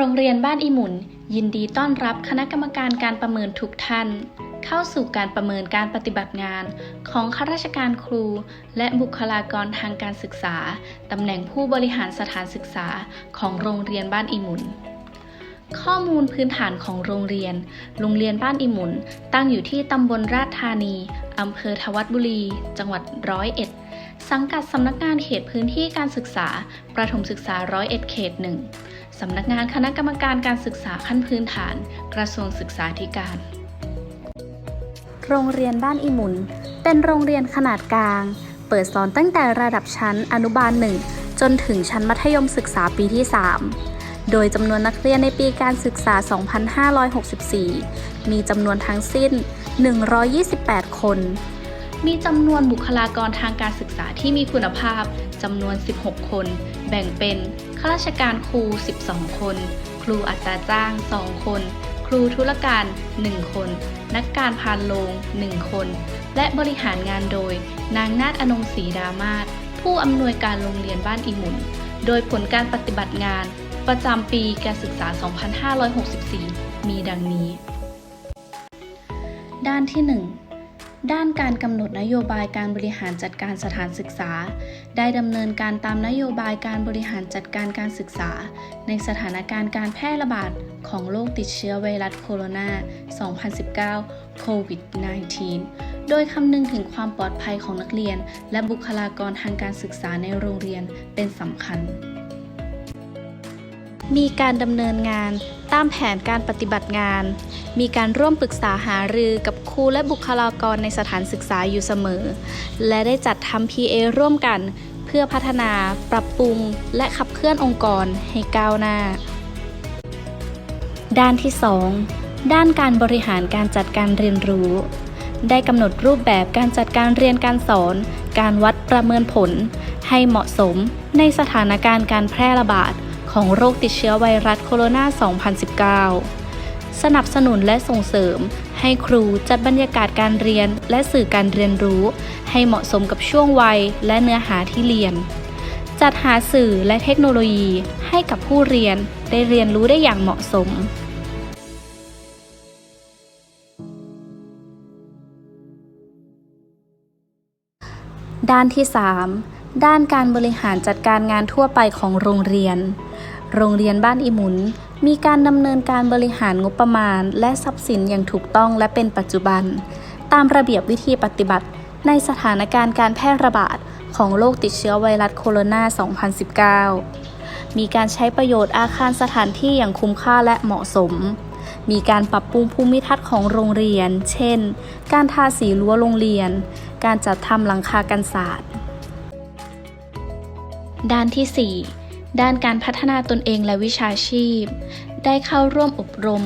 โรงเรียนบ้านอีหมุน ยินดีต้อนรับคณะกรรมการการประเมินทุกท่าน เข้าสู่การประเมินการปฏิบัติงาน ของข้าราชการครู และบุคลากรทางการศึกษา ตำแหน่งผู้บริหารสถานศึกษาของโรงเรียนบ้านอีหมุนข้อมูลพื้นฐานของโรงเรียน โรงเรียนบ้านอีหมุน ตั้งอยู่ที่ตำบลราชธานี อำเภอทวัดบุรี จังหวัดร้อยเอ็ด สังกัดสำนักงานเขตพื้นที่การศึกษา ประถมศึกษาร้อยเอ็ดเขตหนึ่ง สำนักงานคณะกรรมการการศึกษาขั้นพื้นฐาน กระทรวงศึกษาธิการ โรงเรียนบ้านอีหมุน เป็นโรงเรียนขนาดกลาง เปิดสอนตั้งแต่ระดับชั้นอนุบาล1จนถึงชั้นมัธยมศึกษาปีที่ 3 โดยจำนวนนักเรียนในปีการศึกษา 2564 มีจำนวนทั้งสิ้น 128 คน มีจำนวนบุคลากรทางการศึกษาที่มีคุณภาพจำนวน 16 คน แบ่งเป็นข้าราชการครู 12 คน ครูอัตราจ้าง 2 คน ครูธุรการ 1 คน นักการพานโรง1 คน และบริหารงานโดย นางนาฏอนงศรีดามาศผู้อำนวยการโรงเรียนบ้านอีหมุน โดยผลการปฏิบัติงาน ประจำปีการศึกษา 2564 มีดังนี้ ด้านที่ 1 ด้านการกำหนดนโยบายการบริหารจัดการสถานศึกษา ได้ดำเนินการตามนโยบายการบริหารจัดการการศึกษา ในสถานการณ์การแพร่ระบาดของโรคติดเชื้อไวรัสโคโรนา 2019 โควิด -19 โดยคำนึงถึงความปลอดภัยของนักเรียน และบุคลากรทางการศึกษาในโรงเรียนเป็นสำคัญ มีการดำเนินงานตามแผนการปฏิบัติงาน มีการร่วมปรึกษาหารือกับครูและบุคลากรในสถานศึกษาอยู่เสมอ และได้จัดทำ PA ร่วมกัน เพื่อพัฒนา ปรับปรุง และขับเคลื่อนองค์กรให้ก้าวหน้า ด้านที่ 2 ด้านการบริหารการจัดการเรียนรู้ ได้กำหนดรูปแบบการจัดการเรียนการสอน การวัดประเมินผล ให้เหมาะสมในสถานการณ์การแพร่ระบาด ของโรคติดเชื้อไวรัสโคโรนา 2019 สนับสนุนและส่งเสริม ให้ครูจัดบรรยากาศการเรียนและสื่อการเรียนรู้ ให้เหมาะสมกับช่วงวัยและเนื้อหาที่เรียน จัดหาสื่อและเทคโนโลยีให้กับผู้เรียนได้เรียนรู้ได้อย่างเหมาะสมด้านที่ 3 ด้านการบริหารจัดการงานทั่วไปของโรงเรียน โรงเรียนบ้านอีหมุน มีการดำเนินการบริหารงบประมาณ และทรัพย์สินอย่างถูกต้องและเป็นปัจจุบัน ตามระเบียบวิธีปฏิบัติ ในสถานการณ์การแพร่ระบาดของโรคติดเชื้อไวรัสโคโรนา 2019 มีการใช้ประโยชน์อาคารสถานที่อย่างคุ้มค่าและเหมาะสม มีการปรับปรุงภูมิทัศน์ของโรงเรียน เช่น การทาสีรั้วโรงเรียน การจัดทำหลังคากันศาสตร์ ด้านที่ 4 ด้านการพัฒนาตนเองและวิชาชีพ ได้เข้าร่วมอบรม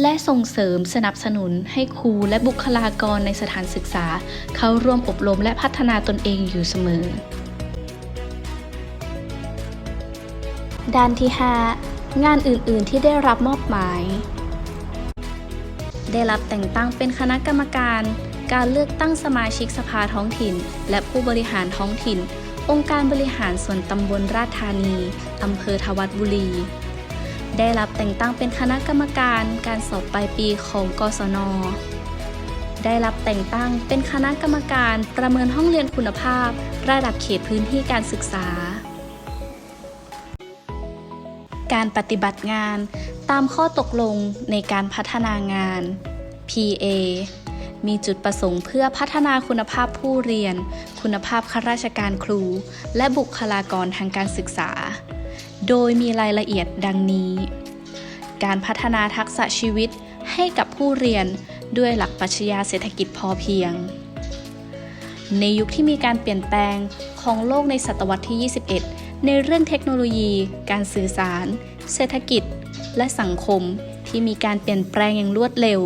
และส่งเสริมสนับสนุนให้ครูและบุคลากรในสถานศึกษา เข้าร่วมอบรมและพัฒนาตนเองอยู่เสมอ ด้านที่ 5 งานอื่น ๆ ที่ได้รับมอบหมาย ได้รับแต่งตั้งเป็นคณะกรรมการ การเลือกตั้งสมาชิกสภาท้องถิ่น และผู้บริหารท้องถิ่น องค์การบริหารส่วนตำบลราชธานีอำเภอทวัดบุรี ได้รับแต่งตั้งเป็นคณะกรรมการการสอบปลายปีของกศน ได้รับแต่งตั้งเป็นคณะกรรมการประเมินห้องเรียนคุณภาพ ระดับเขตพื้นที่การศึกษา การปฏิบัติงานตามข้อตกลงในการพัฒนางาน PA มีจุดประสงค์เพื่อพัฒนาคุณภาพผู้เรียน คุณภาพข้าราชการครู และบุคลากรทางการศึกษา โดยมีรายละเอียดดังนี้ การพัฒนาทักษะชีวิตให้กับผู้เรียนด้วยหลักปรัชญาเศรษฐกิจพอเพียง ในยุคที่มีการเปลี่ยนแปลงของโลกในศตวรรษที่ 21 ในเรื่องเทคโนโลยี การสื่อสาร เศรษฐกิจ และสังคมที่มีการเปลี่ยนแปลงอย่างรวดเร็ว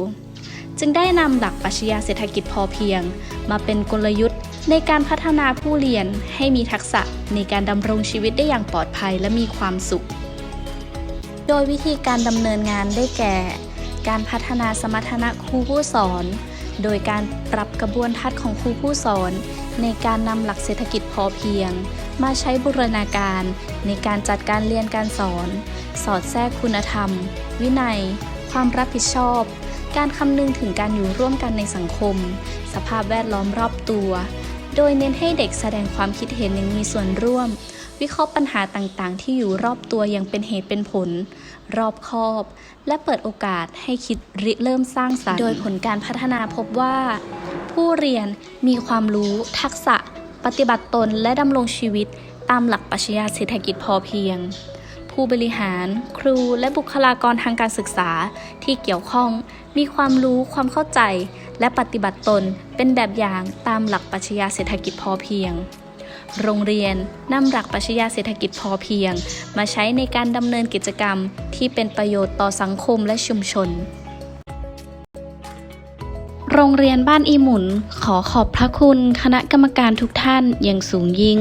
จึงได้นำหลักปรัชญาเศรษฐกิจพอเพียง มาเป็นกลยุทธ์ในการพัฒนาผู้เรียนให้มีทักษะในการดำรงชีวิตได้อย่างปลอดภัยและมีความสุข โดยวิธีการดำเนินงานได้แก่ การพัฒนาสมรรถนะครูผู้สอน โดยการปรับกระบวนทัศน์ของครูผู้สอน ในการนำหลักเศรษฐกิจพอเพียง มาใช้บูรณาการ ในการจัดการเรียนการสอน สอดแทรกคุณธรรม วินัย ความรับผิดชอบ การคำนึงถึงการอยู่ร่วมกันในสังคม สภาพแวดล้อมรอบตัว โดยเน้นให้เด็กแสดงความคิดเห็นอย่างมีส่วนร่วม วิเคราะห์ปัญหาต่างๆ ที่อยู่รอบตัวอย่างเป็นเหตุเป็นผล รอบคอบ และเปิดโอกาสให้คิดริเริ่มสร้างสรรค์ โดยผลการพัฒนาพบว่า ผู้เรียนมีความรู้ ทักษะ ปฏิบัติตนและดำรงชีวิต ตามหลักปรัชญาเศรษฐกิจพอเพียงผู้บริหาร ครูและบุคลากรทางการศึกษาที่เกี่ยวข้อง มีความรู้ความเข้าใจ และปฏิบัติตนเป็นแบบอย่างตามหลักปรัชญาเศรษฐกิจพอเพียง โรงเรียนนำหลักปรัชญาเศรษฐกิจพอเพียง มาใช้ในการดำเนินกิจกรรมที่เป็นประโยชน์ต่อสังคมและชุมชนโรงเรียนบ้านอีหมุน ขอขอบพระคุณคณะกรรมการทุกท่านอย่างสูงยิ่ง